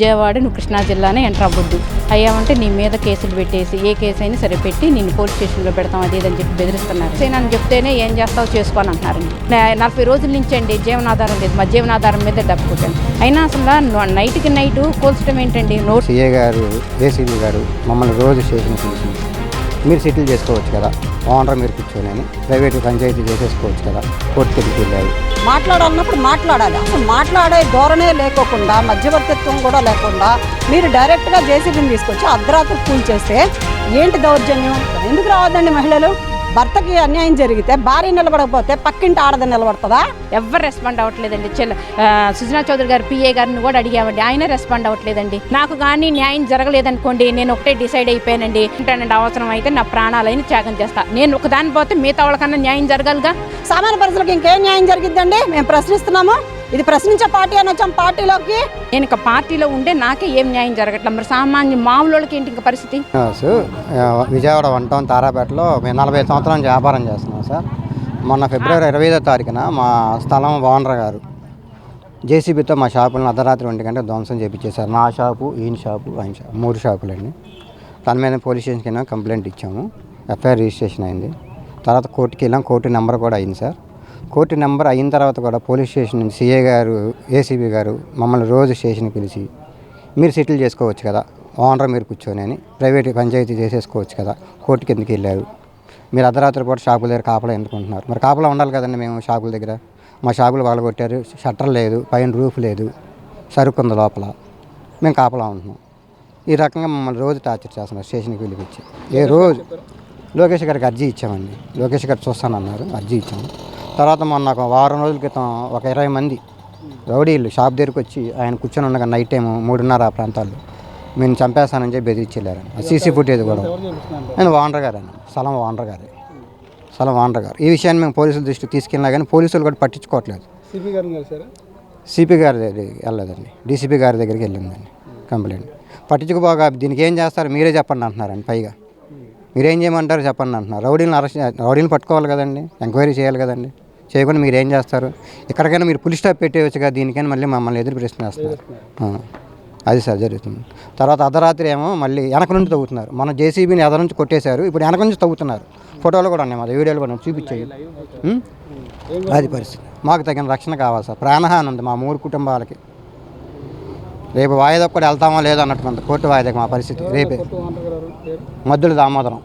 విజయవాడ నువ్వు కృష్ణా జిల్లానే ఎంటర్ అవ్వద్దు. అయ్యామంటే నీ మీద కేసులు పెట్టేసి ఏ కేసు అయినా సరే పెట్టి నేను పోలీస్ స్టేషన్లో పెడతాం అది ఇదని చెప్పి బెదిరిస్తున్నారు. నన్ను చెప్తేనే ఏం చేస్తావు చేసుకోని అంటున్నారండి నలభై రోజుల నుంచి అండి జీవనాధారం లేదు మా జీవనాధారం మీద డబ్బు కొట్టాను అయినా అసలు నైట్కి నైట్ కోల్చడం ఏంటండి? నోట్ సిఏ గారు ఏసీబీ గారు మమ్మల్ని రోజు స్టేషన్ మీరు సెటిల్ చేసుకోవచ్చు కదా. ఓనర్ మీరు కూర్చొని అని ప్రైవేట్ పంచాయతీ చేసేసుకోవచ్చు కదా. కోర్టుకి వెళ్ళాలి మాట్లాడాలన్నప్పుడు మాట్లాడాలి. అసలు మాట్లాడే ధోరణే లేకోకుండా మధ్యవర్తిత్వం కూడా లేకుండా మీరు డైరెక్ట్గా జేసీబీని తీసుకొచ్చి అర్ధరాత్రి కూల్ చేస్తే ఏంటి దౌర్జన్యం? ఎందుకు రావద్దండి మహిళలు? భర్తకి అన్యాయం జరిగితే భార్య నిలబడకపోతే పక్కింటి ఆడది నిలబడుతుందా? ఎవరు రెస్పాండ్ అవ్వట్లేదండి. సుజనా చౌదరి గారు పిఏ గారిని కూడా అడిగామండి. ఆయన రెస్పాండ్ అవ్వట్లేదండి. నాకు కానీ న్యాయం జరగలేదనుకోండి నేను ఒకటే డిసైడ్ అయిపోయానండి. ఏంటంటే అవసరం అయితే నా ప్రాణాలైన త్యాగం చేస్తా. నేను ఒకదాని పోతే మిగతా వాళ్ళకన్నా న్యాయం జరగాలిగా? సామాన్య ప్రజలకు ఇంకేం న్యాయం జరిగిద్దండి? మేము ప్రశ్నిస్తున్నాము. ఇది ప్రశ్నించే పార్టీ అని వచ్చాం పార్టీలోకి. నేను ఇక పార్టీలో ఉండే నాకే ఏం న్యాయం జరగట్లేదు. మరి సామాన్య మామూలు వాళ్ళకి ఏంటి ఇంకా పరిస్థితి? విజయవాడ వన్ టౌన్ తారాపేటలో మేము నలభై సంవత్సరాల నుంచి వ్యాపారం చేస్తున్నాం సార్. మొన్న ఫిబ్రవరి ఇరవై ఐదో తారీఖున మా స్థలం ఓనర్ గారు జేసీబీతో మా షాపులను అర్ధరాత్రి ఒంటి గంట ధ్వంసం చేపించేశారు. నా షాపు ఈయన షాపు ఆయన షాపు మూడు షాపులండి. తన మీద పోలీస్ స్టేషన్కి కంప్లైంట్ ఇచ్చాము. ఎఫ్ఐఆర్ రిజిస్ట్రేషన్ అయింది. తర్వాత కోర్టుకి వెళ్ళాం కోర్టు నెంబర్ కూడా అయింది సార్. కోర్టు నెంబర్ అయిన తర్వాత కూడా పోలీస్ స్టేషన్ నుంచి సిఏ గారు ఏసీబీ గారు మమ్మల్ని రోజు స్టేషన్కి పిలిచి మీరు సెటిల్ చేసుకోవచ్చు కదా ఓనర్ మీరు కూర్చొని అని ప్రైవేట్ పంచాయతీ చేసేసుకోవచ్చు కదా కోర్టుకి ఎందుకు వెళ్ళారు. మీరు అర్ధరాత్రి పూట షాపుల దగ్గర కాపలా ఎందుకుంటున్నారు? మరి కాపలా ఉండాలి కదండి మేము షాపుల దగ్గర. మా షాపులు వాళ్ళు కొట్టారు షట్టర్ లేదు పైన రూఫ్ లేదు సరుకు ఉంది లోపల. మేము కాపలా ఉంటున్నాం. ఈ రకంగా మమ్మల్ని రోజు టార్చర్ చేస్తున్నారు స్టేషన్కి పిలిపించి. ఏ రోజు? లోకేష్ గారికి అర్జీ ఇచ్చామండి. లోకేష్ గారు చూస్తానన్నారు అర్జీ ఇచ్చాము. తర్వాత మొన్న ఒక వారం రోజుల క్రితం ఒక ఇరవై మంది రౌడీలు షాప్ దగ్గరికి వచ్చి ఆయన కూర్చొని ఉండగా నైట్ టైం మూడున్నర ఆ ప్రాంతాల్లో మేము చంపేస్తానని చెప్పి బెదిరించెళ్ళారండి సీసీ ఫుటేజ్ కూడా. నేను ఓనర్ గారు అండి స్థలం ఓనర్ గారే. స్థలం ఓనర్ గారు. ఈ విషయాన్ని మేము పోలీసుల దృష్టికి తీసుకెళ్ళినా కానీ పోలీసులు కూడా పట్టించుకోవట్లేదు. సిపి గారి దగ్గరికి వెళ్ళలేదండి. డీసీపీ గారి దగ్గరికి వెళ్ళిందండి కంప్లైంట్. పట్టించుకోపోగా దీనికి ఏం చేస్తారు? మీరే చెప్పండి అంటున్నారండి పైగా. మీరేం చేయమంటారు? చెప్పండి అంటున్నారు. రౌడీలను అరెస్ట్ రౌడీలను పట్టుకోవాలి కదండి. ఎంక్వైరీ చేయాలి కదండి. చేయకుండా మీరు ఏం చేస్తారు? ఎక్కడికైనా మీరు పులి స్టాప్ పెట్టేయచ్చు కదా దీనికైనా మళ్ళీ మమ్మల్ని ఎదురు ప్రశ్న వేస్తున్నారు అది సార్ జరుగుతుంది. తర్వాత అర్ధరాత్రి ఏమో మళ్ళీ వెనక నుంచి తవ్వుతున్నారు. మన జేసీబీని ఎదర నుంచి కొట్టేశారు. ఇప్పుడు వెనక నుంచి తవ్వుతున్నారు. ఫోటోలు కూడా ఉన్నాయి మాది వీడియోలు కూడా చూపించాయి? అది పరిస్థితి. మాకు తగిన రక్షణ కావాలి సార్. ప్రాణహాని ఉంది మా మూడు కుటుంబాలకి. రేపు వాయిదా కూడా వెళ్తామో లేదో అన్నట్టు కోర్టు వాయిదాకి మా పరిస్థితి. రేపే. మద్దుల దామోదరం.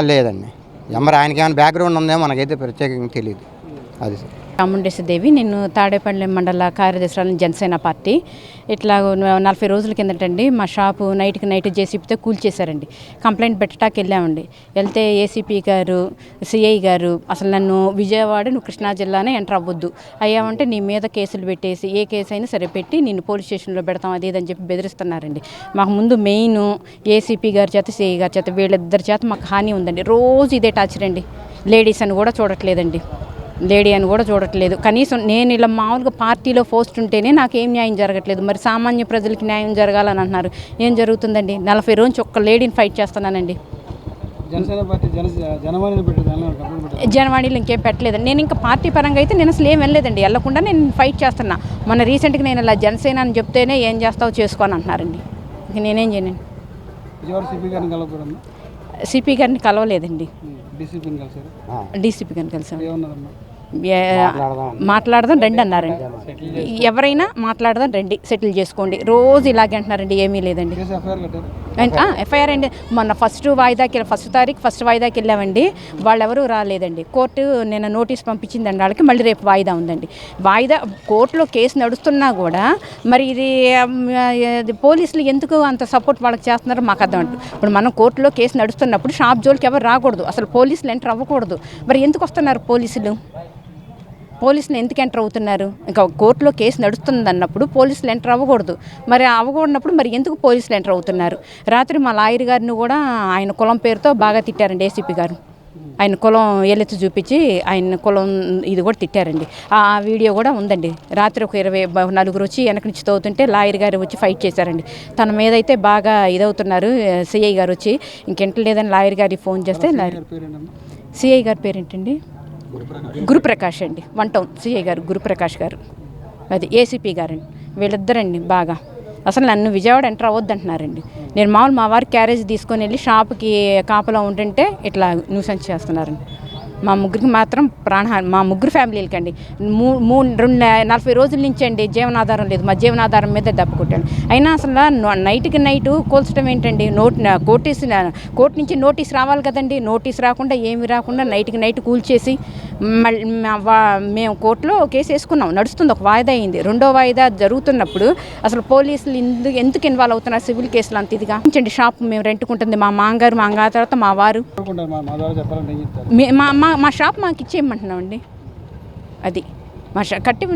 లేదండి. ఎమ్మరు ఆయనకి ఏమైనా బ్యాక్గ్రౌండ్ ఉందేమో మనకైతే ప్రత్యేకంగా తెలియదు అది సార్ చాముండేశ్వరి దేవి నేను తాడేపల్లి మండల కార్యదర్శురాలను జనసేన పార్టీ. ఇట్లా నలభై రోజుల కిందటండి మా షాపు నైట్కి నైట్ జేసీపీతో కూల్చేశారండి కంప్లైంట్ పెట్టడానికి వెళ్ళామండి. వెళ్తే ఏసీపీ గారు సిఐ గారు అసలు నన్ను విజయవాడ నువ్వు కృష్ణా జిల్లానే ఎంటర్ అవ్వద్దు. అయ్యామంటే నీ మీద కేసులు పెట్టేసి ఏ కేసు అయినా సరే పెట్టి నేను పోలీస్ స్టేషన్లో పెడతాం అది ఇదని చెప్పి బెదిరిస్తున్నారండి. మాకు ముందు మెయిన్ ఏసీపీ గారి చేత సిఐ గారి చేత వీళ్ళిద్దరి చేత మాకు హాని ఉందండి. రోజు ఇదే టార్చర్ అండి. లేడీస్ అని కూడా చూడట్లేదండి. లేడీ అని కూడా చూడట్లేదు. కనీసం నేను ఇలా మామూలుగా పార్టీలో పోస్ట్ ఉంటేనే నాకు ఏం న్యాయం జరగట్లేదు. మరి సామాన్య ప్రజలకి న్యాయం జరగాలని అంటున్నారు. ఏం జరుగుతుందండి? నలభై రోజు ఒక్క లేడీని ఫైట్ చేస్తున్నానండి. జనవాణిలో ఇంకేం పెట్టలేదండి నేను ఇంకా పార్టీ పరంగా అయితే నేను అసలు ఏం వెళ్ళలేదండి. వెళ్ళకుండా నేను ఫైట్ చేస్తున్నా. మొన్న రీసెంట్గా నేను ఇలా జనసేన అని చెప్తేనే ఏం చేస్తావు చేసుకోని అంటున్నారండి. ఇంక నేనేం చేయను. సిపి గారిని కలవలేదండి. డీసీపీ గారిని కలిసాం ఏమన్నారమ్మా? ఏ- మాట్లాడదాం రండి అన్నారండి. ఎవరైనా మాట్లాడదాం రండి సెటిల్ చేసుకోండి. రోజు ఇలాగే అంటున్నారండి ఏమీ లేదండి. ఎఫ్ఐఆర్ అండ్ మొన్న ఫస్ట్ వాయిదాకి ఫస్ట్ తారీఖు ఫస్ట్ వాయిదాకి వెళ్ళామండి. వాళ్ళు ఎవరు రాలేదండి. కోర్టు నిన్న నోటీస్ పంపించిందండి వాళ్ళకి మళ్ళీ రేపు వాయిదా ఉందండి. వాయిదా కోర్టులో కేసు నడుస్తున్నా కూడా మరి ఇది పోలీసులు ఎందుకు అంత సపోర్ట్ వాళ్ళకి చేస్తున్నారో మాకు అర్థం ఇప్పుడు మనం కోర్టులో కేసు నడుస్తున్నప్పుడు షాప్ జోలికి ఎవరు రాకూడదు. అసలు పోలీసులు ఎంటర్ అవ్వకూడదు. మరి ఎందుకు వస్తున్నారు పోలీసులు? పోలీసులు ఎందుకు ఎంటర్ అవుతున్నారు? ఇంకా కోర్టులో కేసు నడుస్తుంది అన్నప్పుడు పోలీసులు ఎంటర్ అవ్వకూడదు. మరి అవ్వకూడనప్పుడు మరి ఎందుకు పోలీసులు ఎంటర్ అవుతున్నారు? రాత్రి మా లాయర్ గారిని కూడా ఆయన కులం పేరుతో బాగా తిట్టారండి ఏసీపీ గారు. ఆయన కులం ఏలెత్తి చూపించి ఆయన కులం ఇది కూడా తిట్టారండి. ఆ వీడియో కూడా ఉందండి. రాత్రి ఒక ఇరవై నలుగురు వచ్చి వెనక నుంచి తవ్వుతుంటే లాయర్ గారు వచ్చి ఫైట్ చేశారండి. తన మీద అయితే బాగా ఇదవుతున్నారు సిఐ గారు వచ్చి. ఇంకెంట లేదని లాయర్ గారికి ఫోన్ చేస్తే లాయర్ సిఐ గారి పేరేంటండి? గురుప్రకాష్. అండి. వన్ టౌన్ సిఐ గారు గురుప్రకాష్ గారు. అది ఏసీపీ గారండి. వీళ్ళిద్దరండి బాగా. అసలు నన్ను విజయవాడ ఎంటర్ అవ్వద్దంటున్నారండి. నేను మామూలు మా వారి క్యారేజ్ తీసుకొని వెళ్ళి షాప్కి కాపలా ఉంటుంటే ఇట్లా న్యూసెన్స్ చేస్తున్నారండి. మా ముగ్గురికి మాత్రం ప్రాణహాని మా ముగ్గురు ఫ్యామిలీలకి అండి మూ మూడు రెండు నలభై రోజుల నుంచి అండి జీవనాధారం లేదు మా జీవనాధారం మీద దెబ్బకొట్టాను అయినా అసలు నైట్కి నైట్ కోల్చడం ఏంటండి? నోట్ కోటీస్ కోర్టు నుంచి నోటీస్ రావాలి కదండి? నోటీస్ రాకుండా ఏమి రాకుండా నైట్కి నైట్ కూల్చేసి మేము కోర్టులో కేసు వేసుకున్నాం. నడుస్తుంది ఒక వాయిదా అయింది. రెండో వాయిదా జరుగుతున్నప్పుడు అసలు పోలీసులు ఎందుకు ఎందుకు ఇన్వాల్వ్ అవుతున్నారు సివిల్ కేసులు అంత ఇదిగా? షాప్ మేము రెంట్కుంటుంది మా మాంగారు మా అంగా తర్వాత మా వారు. మా షాప్ మాకు ఇచ్చేయమంటున్నామండి. అది. మా షా కట్టి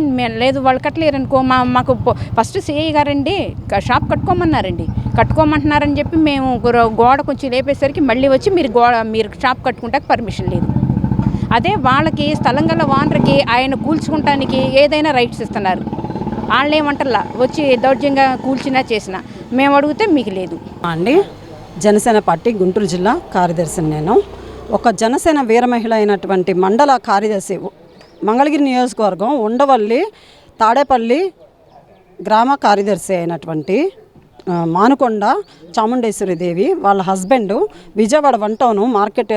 లేదు వాళ్ళు కట్టలేరు అనుకో మా మాకు ఫస్ట్ సిఐ గారండి షాప్ కట్టుకోమన్నారండి. కట్టుకోమంటున్నారని చెప్పి మేము గోడ కొంచెం లేపేసరికి మళ్ళీ వచ్చి మీరు గోడ మీరు షాప్ కట్టుకుంటాక పర్మిషన్ లేదు. అదే వాళ్ళకి స్థలం గల వానర్కి ఆయన కూల్చుకుంటానికి ఏదైనా రైట్స్ ఇస్తున్నారు. వాళ్ళని ఏమంటారా వచ్చి దౌర్జంగా కూల్చినా చేసినా మేము అడిగితే మీకు లేదు. అండి. జనసేన పార్టీ గుంటూరు జిల్లా కార్యదర్శిని నేను. ఒక జనసేన వీర మహిళ అయినటువంటి మండల కార్యదర్శి మంగళగిరి నియోజకవర్గం ఉండవల్లి తాడేపల్లి గ్రామ కార్యదర్శి అయినటువంటి మానుకొండ చాముండేశ్వరి దేవి వాళ్ళ husband Vijayawada one town market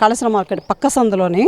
Kaleshwaram market పక్క సందులోని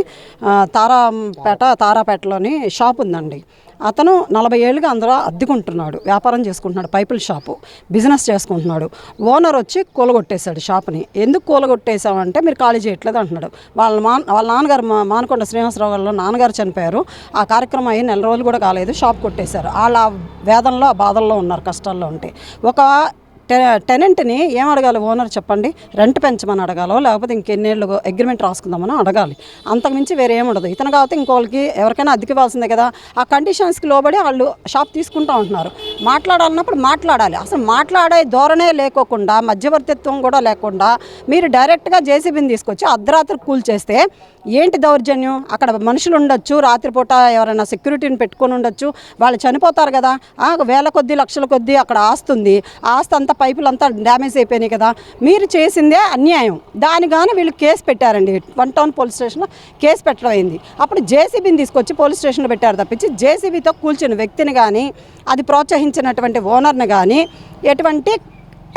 తారాపేట తారాపేటలోని షాప్ ఉందండి. అతను నలభై ఏళ్ళుగా అందరూ అద్దెకుంటున్నాడు వ్యాపారం చేసుకుంటున్నాడు పైపుల షాపు బిజినెస్ చేసుకుంటున్నాడు. ఓనర్ వచ్చి కూలగొట్టేశాడు షాప్ని. ఎందుకు కూలగొట్టేశామంటే మీరు ఖాళీ చేయట్లేదు అంటున్నాడు. వాళ్ళ మా వాళ్ళ నాన్నగారు మా మానకొండ శ్రీనివాసరావు గారు నాన్నగారు చనిపోయారు. ఆ కార్యక్రమం అయ్యి నెల రోజులు కూడా కాలేదు షాప్ కొట్టేశారు. వాళ్ళ వేదంలో వేదనలో ఆ బాధల్లో ఉన్నారు కష్టాల్లో ఉంటే. ఒక టెనెంట్ని ఏం అడగాలి ఓనర్ చెప్పండి? రెంట్ పెంచమని అడగాలో లేకపోతే ఇంకెన్నేళ్ళు అగ్రిమెంట్ రాసుకుందామని అడగాలి. అంతకుమించి వేరే ఏమి ఉండదు. ఇతను కాబట్టి ఇంకోళ్ళకి ఎవరికైనా అద్దెకి ఇవ్వాల్సిందే కదా. ఆ కండిషన్స్కి లోబడి వాళ్ళు షాప్ తీసుకుంటా ఉంటున్నారు. మాట్లాడాలన్నప్పుడు మాట్లాడాలి. అసలు మాట్లాడే ధోరణే లేకోకుండా మధ్యవర్తిత్వం కూడా లేకుండా మీరు డైరెక్ట్గా జేసీబీని తీసుకొచ్చి అర్ధరాత్రి కూల్ చేస్తే ఏంటి దౌర్జన్యం? అక్కడ మనుషులు ఉండొచ్చు రాత్రిపూట ఎవరైనా సెక్యూరిటీని పెట్టుకొని ఉండొచ్చు. వాళ్ళు చనిపోతారు కదా. వేల కొద్దీ లక్షల కొద్దీ అక్కడ ఆస్తుంది. ఆస్తి అంతా పైపులంతా డ్యామేజ్ అయిపోయినాయి కదా. మీరు చేసిందే అన్యాయం. దాని కానీ వీళ్ళు కేసు పెట్టారండి. వన్ టౌన్ పోలీస్ స్టేషన్లో కేసు పెట్టడం అయింది. అప్పుడు జేసీబీని తీసుకొచ్చి పోలీస్ స్టేషన్లో పెట్టారు తప్పించి జేసీబీతో కూల్చిన వ్యక్తిని కానీ అది ప్రోత్సహించినటువంటి ఓనర్ని కానీ ఎటువంటి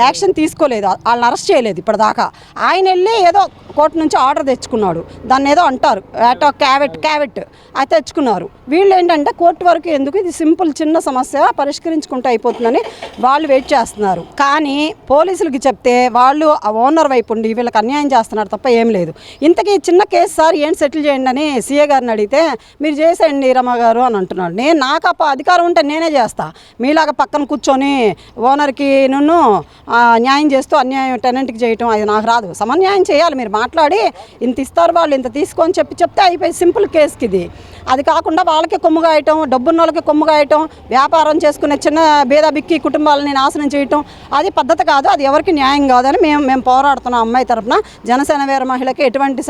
యాక్షన్ తీసుకోలేదు. వాళ్ళని అరెస్ట్ చేయలేదు ఇప్పటిదాకా. ఆయన వెళ్ళి ఏదో కోర్టు నుంచి ఆర్డర్ తెచ్చుకున్నాడు. దాన్ని ఏదో అంటారు. ఏటో క్యావెట్ క్యావెట్. అది తెచ్చుకున్నారు. వీళ్ళు ఏంటంటే కోర్టు వరకు ఎందుకు ఇది సింపుల్ చిన్న సమస్య పరిష్కరించుకుంటూ అయిపోతుందని వాళ్ళు వెయిట్ చేస్తున్నారు. కానీ పోలీసులకి చెప్తే వాళ్ళు ఆ ఓనర్ వైపు ఉండి వీళ్ళకి అన్యాయం చేస్తున్నారు తప్ప ఏం లేదు. ఇంతకీ చిన్న కేసు సార్ ఏం సెటిల్ చేయండి అని సీఏ గారిని అడిగితే మీరు చేసేయండి రమ గారు అని అంటున్నాడు. నేను నాకు ఆ అధికారం ఉంటే నేనే చేస్తా. మీలాగా పక్కన కూర్చొని ఓనర్కి నన్ను న్యాయం చేస్తూ అన్యాయం టెనెంట్కి చేయటం అది నాకు రాదు. సమన్యాయం చేయాలి మీరు మాట్లాడి ఇంత ఇస్తారు వాళ్ళు ఇంత తీసుకొని చెప్పి చెప్తే అయిపోయి సింపుల్ కేసుకి ఇది అది కాకుండా వాళ్ళకి కొమ్ము గాయటం డబ్బున్న వాళ్ళకి కొమ్ము గాయటం వ్యాపారం చేసుకునే చిన్న బేద బిక్కి కుటుంబాలని నాశనం చేయటం అది పద్ధతి కాదు అది ఎవరికి న్యాయం కాదని మేము మేము పోరాడుతున్నాం అమ్మాయి తరపున. జనసేన వేర మహిళకి ఎటువంటి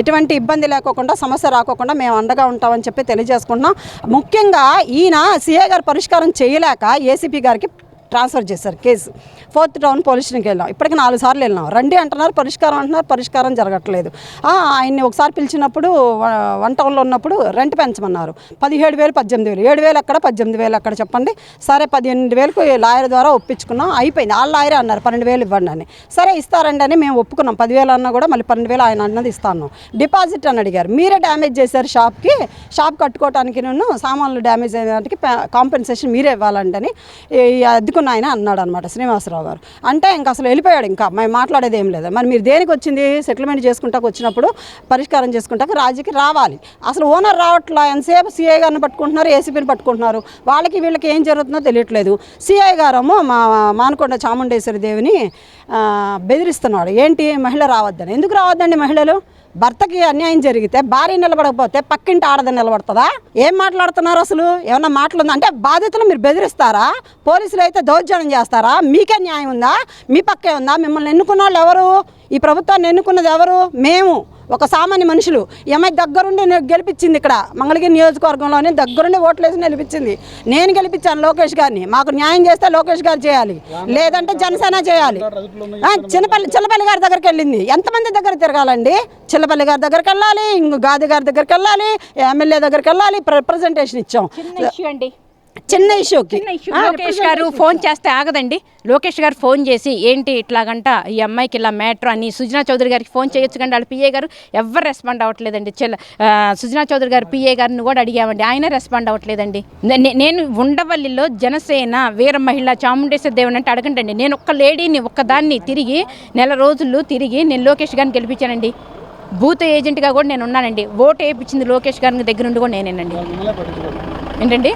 ఎటువంటి ఇబ్బంది లేకోకుండా సమస్య రాకోకుండా మేము అండగా ఉంటామని చెప్పి తెలియజేసుకుంటున్నాం. ముఖ్యంగా ఈయన సీఏ గారు పరిష్కారం చేయలేక ఏసీపీ గారికి ట్రాన్స్ఫర్ చేశారు కేసు. ఫోర్త్ టౌన్ పోలీస్ స్టేషన్కి వెళ్ళాం. ఇప్పటికి నాలుగు సార్లు వెళ్ళినాం. రండి అంటున్నారు పరిష్కారం అంటున్నారు పరిష్కారం జరగట్లేదు. ఆయన్ని ఒకసారి పిలిచినప్పుడు వ- వన్ టౌన్లో ఉన్నప్పుడు రెంట్ పెంచమన్నారు. పదిహేడు వేలు పద్దెనిమిది వేలు. ఏడు వేలు ఎక్కడ పద్దెనిమిది వేలు అక్కడ చెప్పండి. సరే పదిహేను వేలకు లాయర్ ద్వారా ఒప్పించుకున్నాం. అయిపోయింది. ఆ లాయరే అన్నారు పన్నెండు వేలు ఇవ్వండి అని. సరే ఇస్తారండి అని మేము ఒప్పుకున్నాం. పదివేలు అన్నా కూడా మళ్ళీ పన్నెండు వేలు ఆయన అన్నది ఇస్తాను. డిపాజిట్ అని అడిగారు. మీరే డ్యామేజ్ చేశారు షాప్కి. షాప్ కట్టుకోవడానికి నేను సామాన్లు డ్యామేజ్ అయ్యడానికి కాంపెన్సేషన్ మీరే ఇవ్వాలండి అని ఈ ఆయన అన్నాడు అనమాట శ్రీనివాసరావు గారు. అంటే ఇంకా అసలు వెళ్ళిపోయాడు ఇంకా. మేము మాట్లాడేది ఏం లేదు. మరి మీరు దేనికి వచ్చింది? సెటిల్మెంట్ చేసుకుంటాకు వచ్చినప్పుడు పరిష్కారం చేసుకుంటాక రాజీకి రావాలి. అసలు ఓనర్ రావట్లా? ఎంతసేపు సిఐ గారిని పట్టుకుంటున్నారు? ఏసీపీని పట్టుకుంటున్నారు? వాళ్ళకి వీళ్ళకి ఏం జరుగుతుందో తెలియట్లేదు. సిఐ గారేమో మా మానకొండ చాముండేశ్వరి దేవిని బెదిరిస్తున్నాడు. ఏంటి? మహిళ రావద్దని. ఎందుకు రావద్దండి మహిళలు? భర్తకి అన్యాయం జరిగితే భార్య నిలబడకపోతే పక్కింటి ఆడదని నిలబడుతుందా? ఏం మాట్లాడుతున్నారు అసలు? ఏమన్నా మాటలుందా? అంటే బాధితులు మీరు బెదిరిస్తారా? పోలీసులు అయితే దౌర్జన్యం చేస్తారా? మీకే న్యాయం ఉందా? మీ పక్కే ఉందా? మిమ్మల్ని ఎన్నుకున్న వాళ్ళు ఎవరు? ఈ ప్రభుత్వాన్ని ఎన్నుకున్నది ఎవరు? మేము. ఒక సామాన్య మనుషులు. ఏమై దగ్గరుండి నేను గెలిపించింది ఇక్కడ మంగళగిరి నియోజకవర్గంలోనే దగ్గరుండి ఓట్లేసి గెలిపించింది నేను గెలిపించాను లోకేష్ గారిని. మాకు న్యాయం చేస్తే లోకేష్ గారు చేయాలి. లేదంటే జనసేన చేయాలి. చిన్నపల్లి చిన్నపల్లి గారి దగ్గరికి వెళ్ళింది. ఎంతమంది దగ్గర తిరగాలండి? చిన్నపల్లి గారి దగ్గరికి వెళ్ళాలి గాది గారి దగ్గరికి వెళ్ళాలి ఎమ్మెల్యే దగ్గరికి వెళ్ళాలి రిప్రజెంటేషన్ ఇచ్చాం. అండి. చిన్న ఇష్యూకి లోకేష్ గారు ఫోన్ చేస్తే ఆగదండి. లోకేష్ గారు ఫోన్ చేసి ఏంటి ఇట్లాగంట? ఈ అమ్మాయికి ఇలా మ్యాటర్ అని సుజనా చౌదరి గారికి ఫోన్ చేయొచ్చు కండి. వాళ్ళ పిఏ గారు ఎవరు రెస్పాండ్ అవ్వట్లేదండి. చెల్ల సుజనా చౌదరి గారు పిఏ గారిని కూడా అడిగామండి. ఆయన రెస్పాండ్ అవ్వట్లేదండి. నేను ఉండవల్లిలో జనసేన వీర మహిళ చాముండేశ్వర దేవుని అంటే అడగండి నేను ఒక్క లేడీని ఒక్కదాన్ని తిరిగి నెల రోజులు తిరిగి నేను లోకేష్ గారిని గెలిపించానండి. బూత్ ఏజెంట్గా కూడా నేను ఉన్నానండి. ఓటు వేయించింది లోకేష్ గారి దగ్గర నుండి కూడా నేనేనండి. ఏంటండి?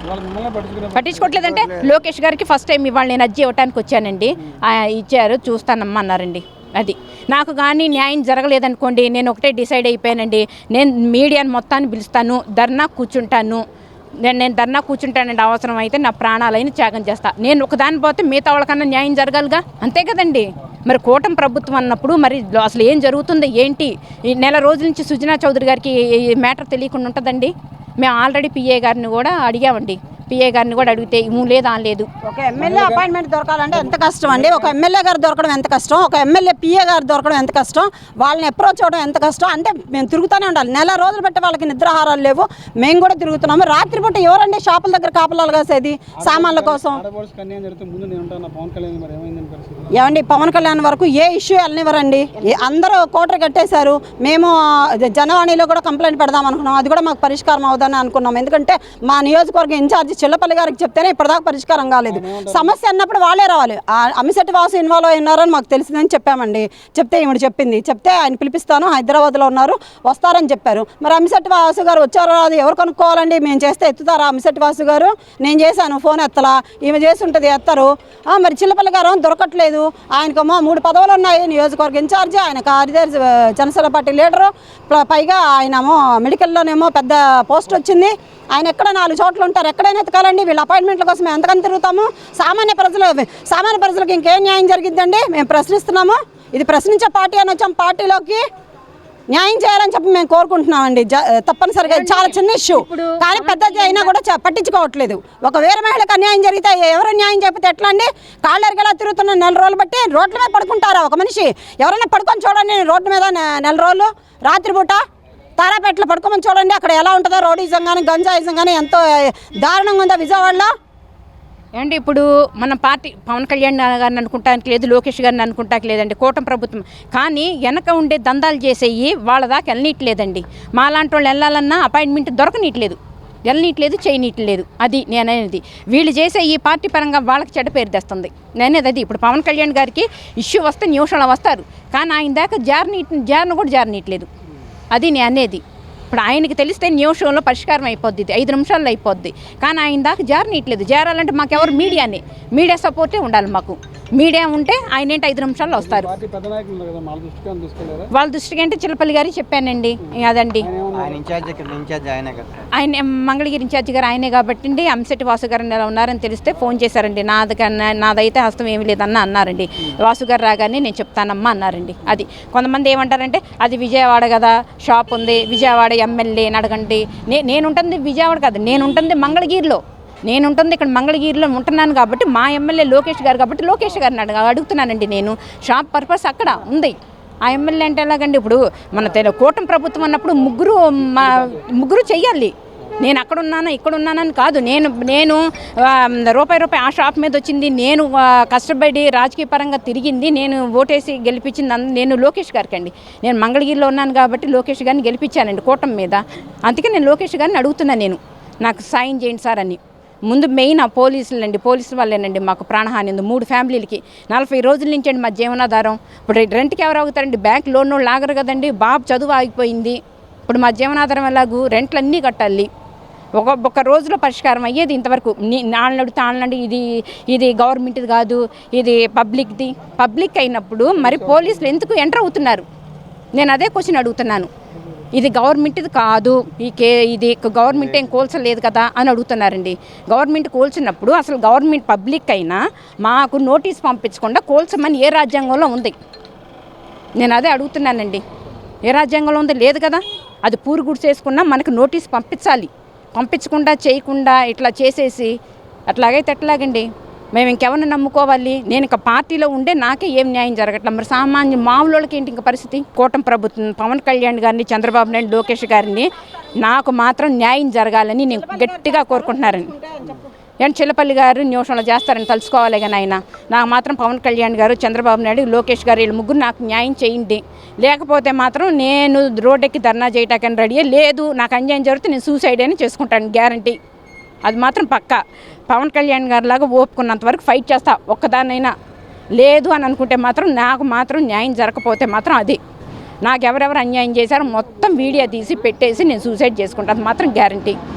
పట్టించుకోవట్లేదంటే లోకేష్ గారికి ఫస్ట్ టైం ఇవాళ నేను అజ్జి ఇవ్వటానికి వచ్చానండి. ఆ, ఇచ్చారు చూస్తానమ్మా అన్నారండి అది. నాకు కానీ న్యాయం జరగలేదనుకోండి నేను ఒకటే డిసైడ్ అయిపోయానండి. నేను మీడియాని మొత్తాన్ని పిలుస్తాను ధర్నా కూర్చుంటాను. నేను నేను ధర్నా కూర్చుంటానండి అవసరం అయితే నా ప్రాణాలైన త్యాగం చేస్తా. నేను ఒకదాని పోతే మిగతా వాళ్ళకన్నా న్యాయం జరగాలిగా? అంతే కదండి. మరి కూటమి ప్రభుత్వం అన్నప్పుడు మరి అసలు ఏం జరుగుతుంది? ఏంటి? ఈ నెల రోజుల నుంచి సుజనా చౌదరి గారికి ఈ మ్యాటర్ తెలియకుండా ఉంటుందండి. మేము ఆల్రెడీ పిఏ గారిని కూడా అడిగామండి. పిఏ గారిని కూడా అడిగితే ఇము లేదా అని లేదు. ఒక ఎమ్మెల్యే అపాయింట్మెంట్ దొరకాలంటే ఎంత కష్టం అండి? ఒక ఎమ్మెల్యే గారు దొరకడం ఎంత కష్టం? ఒక ఎమ్మెల్యే పిఏ గారు దొరకడం ఎంత కష్టం? వాళ్ళని అప్రోచ్ అవ్వడం ఎంత కష్టం? అంటే మేము తిరుగుతూనే ఉండాలి. నెల రోజులు బట్టి వాళ్ళకి నిద్రాహారాలు లేవు. మేము కూడా తిరుగుతున్నాము. రాత్రిపూట ఎవరండి షాపుల దగ్గర కాపలాలు కాసేది? సామాన్ల కోసం. ఉంటాను? పవన్ కళ్యాణ్ కళ్యాణ్ వరకు ఏ ఇష్యూ వెళ్ళనివ్వరండి. అందరూ కోటరు కట్టేశారు. మేము జనవాణిలో కూడా కంప్లైంట్ పెడదాం అనుకున్నాం. అది కూడా మాకు పరిష్కారం అవుదని అనుకున్నాం. ఎందుకంటే మా నియోజకవర్గ ఇన్ఛార్జి చిల్లపల్లి గారికి చెప్తేనే ఇప్పటిదాకా పరిష్కారం కాలేదు. సమస్య అన్నప్పుడు వాళ్ళే రావాలి. ఆ అమిశెట్టి వాసు ఇన్వాల్వ్ అయినారని మాకు తెలిసిందని చెప్పామండి. చెప్తే ఈవిడ చెప్పింది. చెప్తే ఆయన పిలిపిస్తాను. హైదరాబాద్లో ఉన్నారు. వస్తారని చెప్పారు. మరి అమిశెట్టి వాసు గారు వచ్చారో అది ఎవరు కనుక్కోవాలండి? మేము చేస్తే ఎత్తుతారా అమిశెట్టి వాసు గారు? నేను చేశాను. ఫోన్ ఎత్తలా? ఈమె చేసి ఉంటుంది ఎత్తరు. ఆ, మరి చిల్లపల్లి గారు దొరకట్లేదు. ఆయనకేమో మూడు పదవులు ఉన్నాయి. నియోజకవర్గ ఇన్ఛార్జి ఆయన కార్యదర్శి జనసేన పార్టీ లీడరు పైగా ఆయనేమో మెడికల్లోనేమో పెద్ద పోస్ట్ వచ్చింది. ఆయన ఎక్కడ నాలుగు చోట్ల ఉంటారు ఎక్కడైనా ఎతకాలండి? వీళ్ళ అపాయింట్మెంట్ల కోసం మేము ఎంతకని తిరుగుతాము? సామాన్య ప్రజలు సామాన్య ప్రజలకు ఇంకేం న్యాయం జరిగిద్దండి? మేము ప్రశ్నిస్తున్నాము. ఇది ప్రశ్నించే పార్టీ అని వచ్చాం పార్టీలోకి. న్యాయం చేయాలని చెప్పి మేము కోరుకుంటున్నామండి. జ- తప్పనిసరిగా చాలా చిన్న ఇష్యూ కానీ పెద్దది అయినా కూడా పట్టించుకోవట్లేదు. ఒక వేరే మహిళకు అన్యాయం జరిగితే ఎవరు న్యాయం చెప్పితే ఎట్లా అండి కాళ్ళెరగలా తిరుగుతున్న నెల రోజులు బట్టి రోడ్ల మీద పడుకుంటారా ఒక మనిషి? ఎవరైనా పడుకొని చూడండి రోడ్డు మీద నెల రోజులు రాత్రిపూట తారాపేటలో పడుకోమని చూడండి. అక్కడ ఎలా ఉంటుందో రోడీజం కానీ గంజాయిజం కానీ ఎంతో దారుణంగా ఉందో విజయవాడలో. ఏమండి ఇప్పుడు మన పార్టీ పవన్ కళ్యాణ్ గారిని అనుకుంటానికి లేదు లోకేష్ గారిని అనుకుంటానికి లేదండి కూటమి ప్రభుత్వం. కానీ వెనక ఉండే దందాలు చేసేవి వాళ్ళ దాకా వెళ్ళనీయట్లేదండి. మా లాంటి వాళ్ళు వెళ్ళాలన్నా అపాయింట్మెంట్ దొరకనీయట్లేదు. వెళ్ళనీయట్లేదు చేయనీయట్లేదు. అది నేననేది. వీళ్ళు చేసే ఈ పార్టీ పరంగా వాళ్ళకి చెడ్డ పేరు తెస్తుంది. నేనేది అది. ఇప్పుడు పవన్ కళ్యాణ్ గారికి ఇష్యూ వస్తే నిమిషంలో వస్తారు. కానీ ఆయన దాకా జారనీ జారను కూడా జారనీయట్లేదు. అది నేను అనేది ఇప్పుడు ఆయనకి తెలిస్తే నిమిషంలో పరిష్కారం అయిపోద్ది ఐదు నిమిషాల్లో అయిపోద్ది. కానీ ఆయన దాకా జారనీయట్లేదు. జారాలంటే మాకెవరు మీడియానే. మీడియా సపోర్టే ఉండాలి మాకు. మీడియా ఉంటే ఆయన ఏంటి ఐదు నిమిషాల్లో వస్తారు. పార్టీ పెద్ద నాయకులు ఉన్నారు కదా వాళ్ళ దృష్టికి అంటే చిల్లపల్లి గారికి చెప్పానండి. అదండి. ఆయన మంగళగిరి ఇన్ఛార్జి గారు ఆయనే కాబట్టి అండి అంశెట్టి వాసు గారు ఎలా ఉన్నారని తెలిస్తే ఫోన్ చేశారండి. నాది కన్నా నాదైతే హస్తం ఏమీ లేదన్న అన్నారండి. వాసు గారు రాగానే నేను చెప్తానమ్మా అన్నారండి. అది కొంతమంది ఏమంటారంటే అది విజయవాడ కదా షాప్ ఉంది విజయవాడ ఎమ్మెల్యే అడగండి. నే నేను ఉంటుంది విజయవాడ కాదు నేను ఉంటుంది మంగళగిరిలో. నేను ఉంటుంది ఇక్కడ మంగళగిరిలో ఉంటున్నాను కాబట్టి మా ఎమ్మెల్యే లోకేష్ గారు కాబట్టి లోకేష్ గారిని అడగ అడుగుతున్నానండి నేను. షాప్ పర్పస్ అక్కడ ఉంది. ఆ ఎమ్మెల్యే అంటే ఎలాగండి ఇప్పుడు మన తెల కూటమి ప్రభుత్వం అన్నప్పుడు ముగ్గురు మా ముగ్గురు చెయ్యాలి. నేను అక్కడ ఉన్నాను ఇక్కడ ఉన్నానని కాదు. నేను నేను రూపాయి రూపాయి ఆ షాప్ మీద వచ్చింది. నేను కష్టపడి రాజకీయ పరంగా తిరిగింది. నేను ఓటేసి గెలిపించింది నేను లోకేష్ గారికి అండి నేను మంగళగిరిలో ఉన్నాను కాబట్టి లోకేష్ గారిని గెలిపించానండి కూటమి మీద. అందుకే నేను లోకేష్ గారిని అడుగుతున్నాను నేను. నాకు సాయం చేయండి సార్ అని. ముందు మెయిన్ ఆ పోలీసులు అండి పోలీసుల వల్లేనండి మాకు ప్రాణహాని ఉంది. మూడు ఫ్యామిలీలకి నలభై రోజుల నుంచి అండి మా జీవనాధారం. ఇప్పుడు రెంట్కి ఎవరు ఆగుతారండి? బ్యాంక్ లోన్ వాళ్ళు ఆగరు కదండి. బాబు చదువు ఆగిపోయింది. ఇప్పుడు మా జీవనాధారం ఎలాగూ రెంట్లు అన్నీ కట్టాలి. ఒక ఒక రోజులో పరిష్కారం అయ్యేది ఇంతవరకు. నాళ్ళని అడిగితే వాళ్ళని ఇది ఇది గవర్నమెంట్ది కాదు ఇది పబ్లిక్ది. పబ్లిక్ అయినప్పుడు మరి పోలీసులు ఎందుకు ఎంటర్ అవుతున్నారు? నేను అదే క్వశ్చన్ అడుగుతున్నాను. ఇది గవర్నమెంట్ది కాదు ఈ కే ఇది గవర్నమెంట్ ఏం కోల్చలేదు కదా అని అడుగుతున్నారండి. గవర్నమెంట్ కోల్చినప్పుడు అసలు గవర్నమెంట్ పబ్లిక్ అయినా మాకు నోటీస్ పంపించకుండా కోల్చమని ఏ రాజ్యాంగంలో ఉంది? నేను అదే అడుగుతున్నానండి. ఏ రాజ్యాంగంలో ఉంది? లేదు కదా. అది పూరు గుడిసేసుకున్నా మనకు నోటీస్ పంపించాలి. పంపించకుండా చేయకుండా ఇట్లా చేసేసి అట్లాగైతే ఎట్లాగండి? మేము ఇంకెవరిని నమ్ముకోవాలి? నేను ఇక పార్టీలో ఉండే నాకే ఏం న్యాయం జరగట్లేదు మరి సామాన్య మామూలుకి ఏంటి ఇంకా పరిస్థితి? కూటమి ప్రభుత్వం పవన్ కళ్యాణ్ గారిని చంద్రబాబు నాయుడు లోకేష్ గారిని నాకు మాత్రం న్యాయం జరగాలని నేను గట్టిగా కోరుకుంటున్నారని. నేను చిల్లపల్లి గారు నిమిషంలో చేస్తారని తలుసుకోవాలి కానీ ఆయన నాకు మాత్రం పవన్ కళ్యాణ్ గారు చంద్రబాబు నాయుడు లోకేష్ గారు వీళ్ళు ముగ్గురు నాకు న్యాయం చేయండి. లేకపోతే మాత్రం నేను రోడ్డెక్కి ధర్నా చేయటాకని రెడీ లేదు నాకు అన్యాయం జరిగితే నేను సూసైడ్ అని చేసుకుంటాను గ్యారంటీ అది మాత్రం పక్కా. పవన్ కళ్యాణ్ గారి లాగా ఓపుకున్నంత వరకు ఫైట్ చేస్తా ఒక్కదానైనా లేదు అని అనుకుంటే మాత్రం నాకు మాత్రం న్యాయం జరగకపోతే మాత్రం అది. నాకు ఎవరెవరు అన్యాయం చేశారో మొత్తం వీడియో తీసి పెట్టేసి నేను సూసైడ్ చేసుకుంటాను అది మాత్రం గ్యారంటీ